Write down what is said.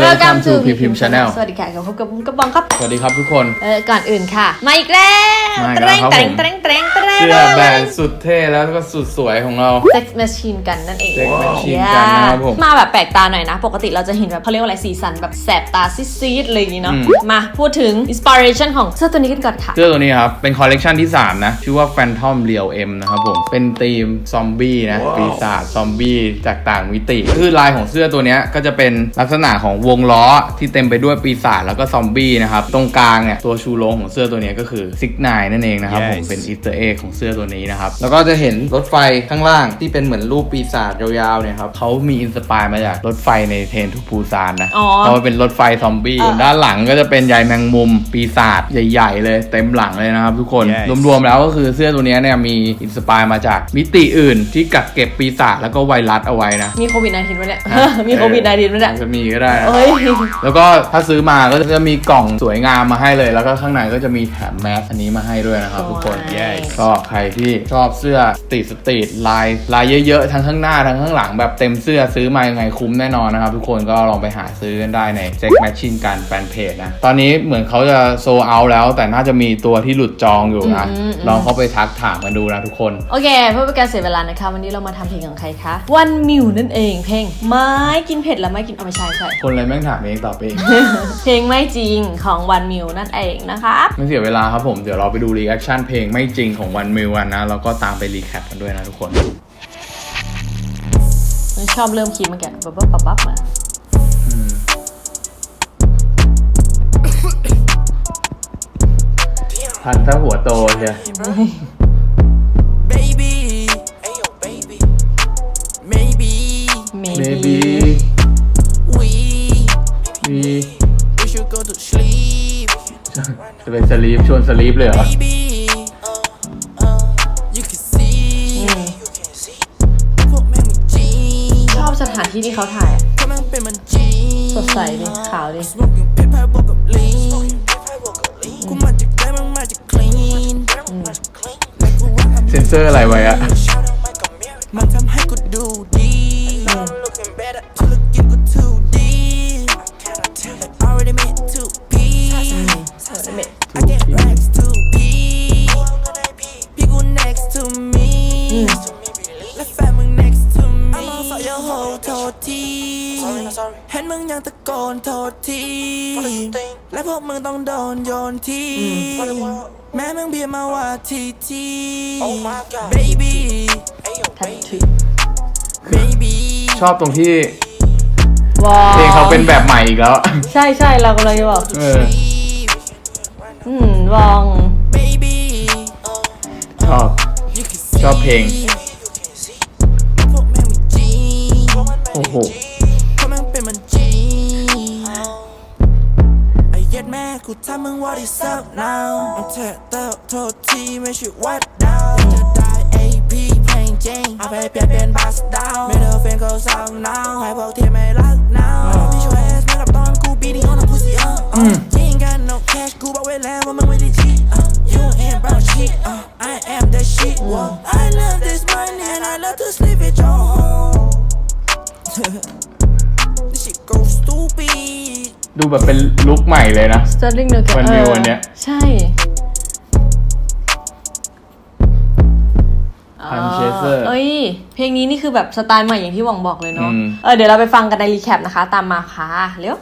Welcome to PPM Channel สวัสดีค่ะกับพบกับบุ้งกระบองครับ สวัสดีครับทุกคน เออ ก่อนอื่นค่ะ มาอีกแล้วมาอีเตกแล้รงวครับเตรงผม เตรงเตรงเตรงเสื้อแบรนด์สุดเท่แล้วก็สุดสวยของเรา เซ็กซ์แมชชีนกันนั่นเอง Sex Machine กันนะครับผม มาแบบแปลกตาหน่อยนะ ปกติเราจะเห็นแบบเขาเรียกว่าอะไรสีสันแบบแสบตาซีดๆอะไรอย่างงี้เนาะอืมมาพูดถึงอินสปิเรชันของเสื้อตัวนี้กันก่อนค่ะ เสื้อตัวนี้ครับ เป็นคอลเลกชันที่ 3 นะ ชื่อว่า Phantom Real M นะครับผม เป็นธีมซอมบี้นะ ปีศาจซอมบี้จากต่างมิติ คือลายของเสื้อตัวเนี้ยก็จะเป็นลักษณะของวงล้อที่เต็มไปด้วยปีศาจแล้วก็ซอมบี้นะครับ ตรงกลางเนี่ยตัวชูโรงของเสื้อตัวเนี้ยก็คือซิกนนั่นเองนะครับผม Yes เป็นอีสเตอร์เอ็กของเสื้อตัวนี้นะครับ แล้วก็จะเห็นรถไฟข้างล่างที่เป็นเหมือนรูปปีศาจยาวๆเนี่ยครับเขามีอินสปายมาจากรถไฟในเทรนทูปูซานนะอ๋อเพราะว่าเป็นรถไฟซอมบี้เออ ด้านหลังก็จะเป็นใยแมงมุม ปีศาจใหญ่ ๆ เลยเต็มหลังเลยนะครับทุกคน Yes รวมๆแล้วก็คือเสื้อตัวเนี้ยเนี่ยมีอินสปายมาจากมิติอื่น ที่กักเก็บปีศาจแล้วก็ไวรัสเอาไว้นะ มีโควิด -19 ไหมเนี่ย มีโควิด -19 ไหมเนี่ยอาจจะมีก็ได้นะเอ้ย แล้วก็ถ้าซื้อมาก็จะมีกล่องสวยงามมาให้เลย แล้วก็ข้างในก็จะมีแถมแมสอันนี้มาให้ด้วยนะครับทุกคน Yes ก็ใครที่ชอบเสื้อสตรีทสตรีทลายลายเยอะๆ ทั้งข้างหน้าทั้งข้างหลังแบบเต็มเสื้อซื้อมายังไงคุ้มแน่นอนนะครับ ทุกคนก็ลองไปหาซื้อกันได้ใน s e x Machine กันแฟนเพจนะ ตอนนี้เหมือนเขาจะโซเอาแล้ว แต่น่าจะมีตัวที่หลุดจองอยู่นะอืมอืม ลองเข้าไปทักถามกันดูนะทุกคน โอเค เพื่อเป็นการเสียเวลานะคะ วันนี้เรามาทำเพลงของใครคะ วันมิวนั่นเองเพลงไม่กินเผ็ดและไม่กินเอาไม่ใช่ใช่คนอะไรแม่งถามเองตอบเอง เพลงไม่จริงของวันมิวนั่นเองนะคะไม่เสียเวลาครับผมเดี๋ยวเราไปดูรีแอคชั่นเพลงไม่จริงของวันมิวกันนะแล้วก็ตามไปรีแคปกันด้วยนะทุกคน ชอบเริ่มคีย์เมื่อกี้ปั๊บปั๊บปั๊บปั๊บมาทันถ้าหัวโตเชีย baby. Ayo, baby. Maybe เป็นสลีปชวนสลีปเลยเหรอ baby. Uh, uh, you can see. You can see. พวกแม่งมีจริงชอบสถานที่ที่เขาถ่ายอะถ้าแม่งเป็นมันจริงสดใสดิขาวดิ Smoking pip ให้บวกกับ lean กูมาจากได้มึงมาจาก clean และกูว่า I'm เซนเซอร์อะไรไว้อะมั โหโทษทีเห็นมึงยังตะโกนโทษทีและพวกมึงต้องโดนโยนทีแม่มึงเบียร์มาว่าทีที baby ทันที baby ชอบตรงที่ว้าวเพลงเขาเป็นแบบใหม่อีกแล้ว ใช่ใช่เรากำลังจะบอกเออ อืมวอง baby ชอบ you can see ชอบเพลง เหี้ย็ดแม่กูทำมึง what is up now มันเทะเตอโทษทีไม่ใช่ what down จะได้ AP เพลงจริงเอาไปเปลี่ยนเป็นบัสดาวไม่เธอเฟนเขาสั่ง now ให้พวกที่ไม่รัก now ไม่ช่วย ass แม่กับตอนกู beating on a pussy uh, uh. You ain't got no cash กูบอกไว้แล้วว่ามึงไม่ได้ G uh. You ain't about shit uh. I am the shit uh. I love this money and I love to sleep at your home ดูแบบเป็นลุคใหม่เลยนะสตาร์ลิงเนอร์วันมิววันเนี้ย ใช่พันเชเซอร์เอ้ย เพลงนี้นี่คือแบบสไตล์ใหม่อย่างที่หวังบอกเลยเนาะ อืม เออเดี๋ยวเราไปฟังกันในรีแคปนะคะ ตามมาค่ะ เร็ว